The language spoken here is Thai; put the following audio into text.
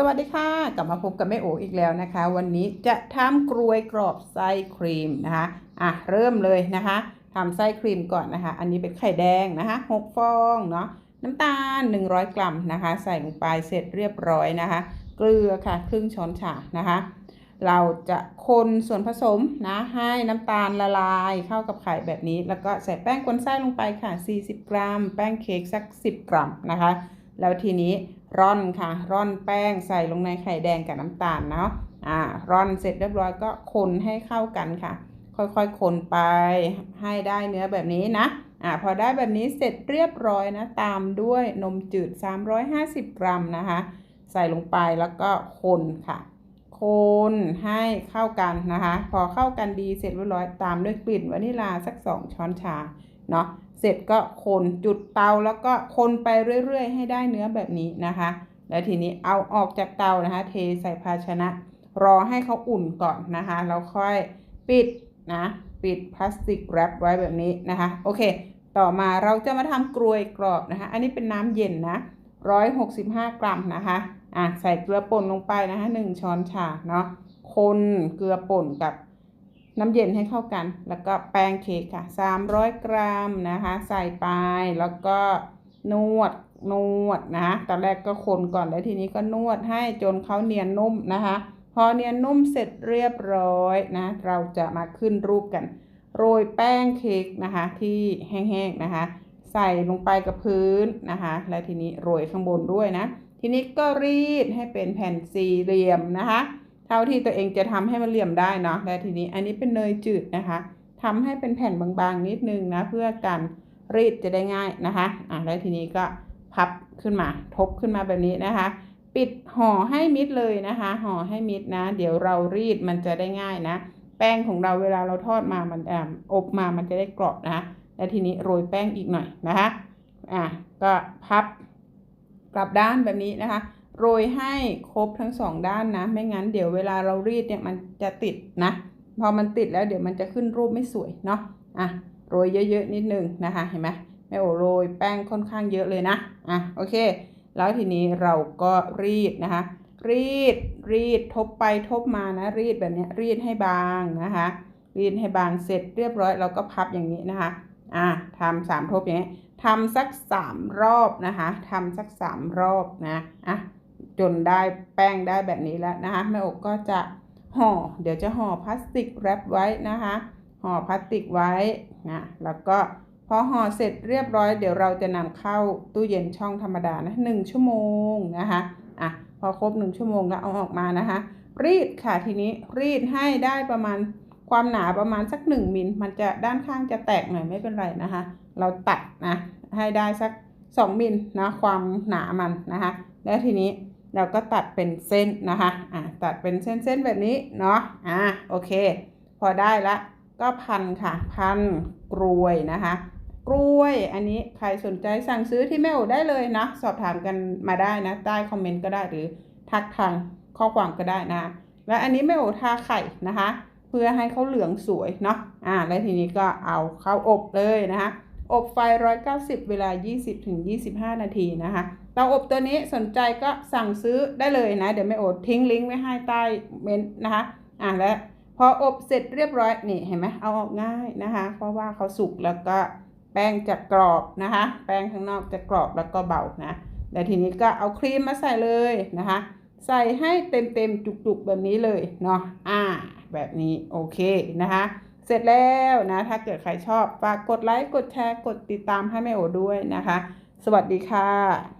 สวัสดีค่ะ กลับมาพบกับแม่โออีกแล้วนะคะ วันนี้จะทำกรวยกรอบไส้ครีมนะคะอะเริ่มเลยนะคะทำไส้ครีมก่อนนะคะ อันนี้เป็นไข่แดงนะคะ6ฟองเนาะน้ำตาล 100 กรัมนะคะ ใส่ลงไปเสร็จเรียบร้อยนะคะ เกลือค่ะครึ่งช้อนชานะคะ เราจะคนส่วนผสมนะให้น้ำตาลละลายเข้ากับไข่แบบนี้ แล้วก็ใส่แป้งกวนไส้ลงไปค่ะ 40 กรัม แป้งเค้กสัก 10 กรัมนะคะ แล้วทีนี้ร่อนค่ะ ร่อนแป้งใส่ลงในไข่แดงกับน้ำตาลเนาะอ่าร่อนเสร็จเรียบร้อยก็คนให้เข้ากันค่ะ ค่อยๆคนไปให้ได้เนื้อแบบนี้นะอ่าพอได้แบบนี้เสร็จเรียบร้อยนะ ตามด้วยนมจืด 350 กรัมนะคะ ใส่ลงไปแล้วก็คนค่ะ คนให้เข้ากันนะคะ พอเข้ากันดีเสร็จเรียบร้อยตามด้วยกลิ่นวานิลาสัก 2 ช้อนชาเนาะ เสร็จก็คนจุดเตาแล้วก็คนไปเรื่อยๆ ให้ได้เนื้อแบบนี้นะคะ แล้วทีนี้เอาออกจากเตานะคะ เทใส่ภาชนะ รอให้เขาอุ่นก่อนนะคะ แล้วค่อยปิดนะ ปิดพลาสติกแรปไว้แบบนี้นะคะ โอเค ต่อมาเราจะมาทำกรวยกรอบนะคะ อันนี้เป็นน้ำเย็นนะ165กรัมนะคะ อะใส่เกลือป่นลงไปนะคะ1ช้อนชาเนาะ คนเกลือป่นกับ น้ำเย็นให้เข้ากัน แล้วก็แป้งเค้กค่ะ 300 กรัมนะคะ ใส่ไปแล้วก็นวดนวดนะตอนแรกก็คนก่อนแล้วทีนี้ก็นวดให้จนเขาเนียนนุ่มนะคะ พอเนียนนุ่มเสร็จเรียบร้อยนะ เราจะมาขึ้นรูปกัน โรยแป้งเค้กนะคะที่แห้งๆนะคะ ใส่ลงไปกับพื้นนะคะ และทีนี้โรยข้างบนด้วยนะ ทีนี้ก็รีดให้เป็นแผ่นสี่เหลี่ยมนะคะ เท่าที่ตัวเองจะทำให้มันเหลี่ยมได้เนาะและทีนี้อันนี้เป็นเนยจืดนะคะทำให้เป็นแผ่นบางๆนิดนึงนะเพื่อการรีดจะได้ง่ายนะคะอะแล้วทีนี้ก็พับขึ้นมาทบขึ้นมาแบบนี้นะคะ ปิดห่อให้มิดเลยนะคะห่อให้มิดนะ เดี๋ยวเรารีดมันจะได้ง่ายนะ แป้งของเราเวลาเราทอดมามันแอบอบมามันจะได้กรอบนะและทีนี้โรยแป้งอีกหน่อยนะคะอะก็พับกลับด้านแบบนี้นะคะ โรยให้ครบทั้งสองด้านนะ ไม่งั้นเดี๋ยวเวลาเรารีดเนี่ยมันจะติดนะ พอมันติดแล้วเดี๋ยวมันจะขึ้นรูปไม่สวยเนาะอะโรยเยอะๆนิดนึงนะคะเห็นไหมแม่โอโรยแป้งค่อนข้างเยอะเลยนะอะโอเค แล้วทีนี้เราก็รีดนะคะ รีดรีดทบไปทบมานะ รีดแบบนี้รีดให้บางนะคะ รีดให้บางเสร็จเรียบร้อยเราก็พับอย่างนี้นะคะอะทำสามทบอย่างนี้ทำสักสามรอบนะคะทำสักสามรอบนะอะ จนได้แป้งได้แบบนี้แล้วนะคะแม่อกก็จะห่อเดี๋ยวจะห่อพลาสติกแรปไว้นะคะห่อพลาสติกไว้นะแล้วก็พอห่อเสร็จเรียบร้อย เดี๋ยวเราจะนำเข้าตู้เย็นช่องธรรมดานะหนึ่งชั่วโมงนะคะอะพอครบหนึ่งชั่วโมงแล้วเอาออกมานะคะ รีดค่ะทีนี้รีดให้ได้ประมาณความหนาประมาณสักหนึ่งมิลมันจะด้านข้างจะแตกหน่อยไม่เป็นไรนะคะ เราตัดนะให้ได้สักสองมิลนะความหนามันนะคะ แล้วทีนี้ เราก็ตัดเป็นเส้นนะคะอะตัดเป็นเส้นๆแบบนี้เนาะอะโอเค พอได้ละก็พันค่ะ พันกรวยนะคะ กล้วยอันนี้ใครสนใจสั่งซื้อที่แม่โอได้เลยนะ สอบถามกันมาได้นะ ใต้คอมเมนต์ก็ได้หรือทักทางข้อความก็ได้นะ และอันนี้แม่โอทาไข่นะคะ เพื่อให้เขาเหลืองสวยเนาะอ่าแล้วทีนี้ก็เอาเข้าอบเลยนะคะ อบไฟ 190 เวลา 20-25 นาทีนะคะเตาอบตัวนี้สนใจก็สั่งซื้อได้เลยนะ เดี๋ยวแม่โอทิ้งลิงก์ไว้ให้ใต้เมนนะคะอ่าแล้วพออบเสร็จเรียบร้อยนี่เห็นไหมเอาออกง่ายนะคะ เพราะว่าเขาสุกแล้วก็แป้งจะกรอบนะคะ แป้งข้างนอกจะกรอบแล้วก็เบานะแล้วทีนี้ก็เอาครีมมาใส่เลยนะคะ ใส่ให้เต็มเต็มๆจุกๆแบบนี้เลยเนาะอ่า แบบนี้โอเคนะคะ เสร็จแล้วนะ ถ้าเกิดใครชอบฝากกดไลค์ กดแชร์ กดติดตามให้แม่โอด้วยนะคะ สวัสดีค่ะ